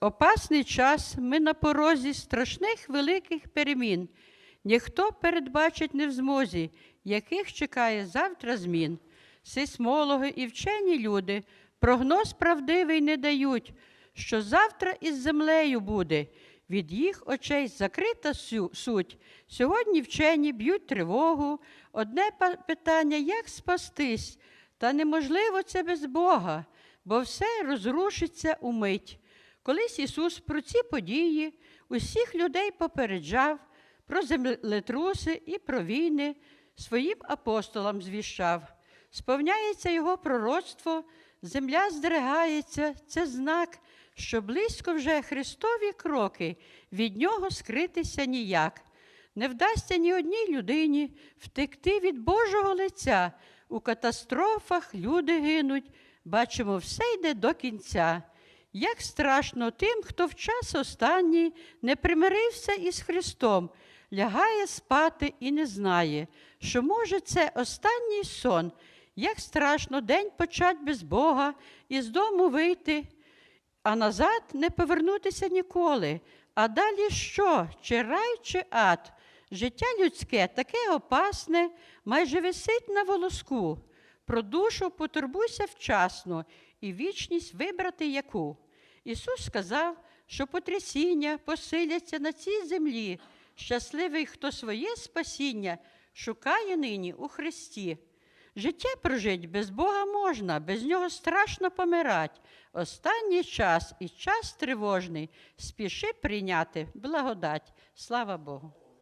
Опасний час ми на порозі страшних великих перемін. Ніхто передбачить не в змозі, яких чекає завтра змін. Сейсмологи і вчені люди прогноз правдивий не дають, що завтра із землею буде. Від їх очей закрита суть. Сьогодні вчені б'ють тривогу. Одне питання як спастись? Та неможливо це без Бога, бо все розрушиться умить. Колись Ісус про ці події усіх людей попереджав, про землетруси і про війни своїм апостолам звіщав. Сповняється його пророцтво, земля здригається, це знак, що близько вже Христові кроки, від нього скритися ніяк. Не вдасться ні одній людині втекти від Божого лиця. У катастрофах люди гинуть, бачимо, все йде до кінця. Як страшно тим, хто в час останній не примирився із Христом, лягає спати і не знає, що може це останній сон. Як страшно день почать без Бога і з дому вийти, а назад не повернутися ніколи. А далі що? Чи рай, чи ад? Життя людське таке опасне, майже висить на волоску. Про душу потурбуйся вчасно і вічність вибрати яку. Ісус сказав, що потрясіння посиляться на цій землі. Щасливий, хто своє спасіння шукає нині у Христі. Життя прожить без Бога можна, без нього страшно помирать. Останній час і час тривожний спіши прийняти благодать. Слава Богу.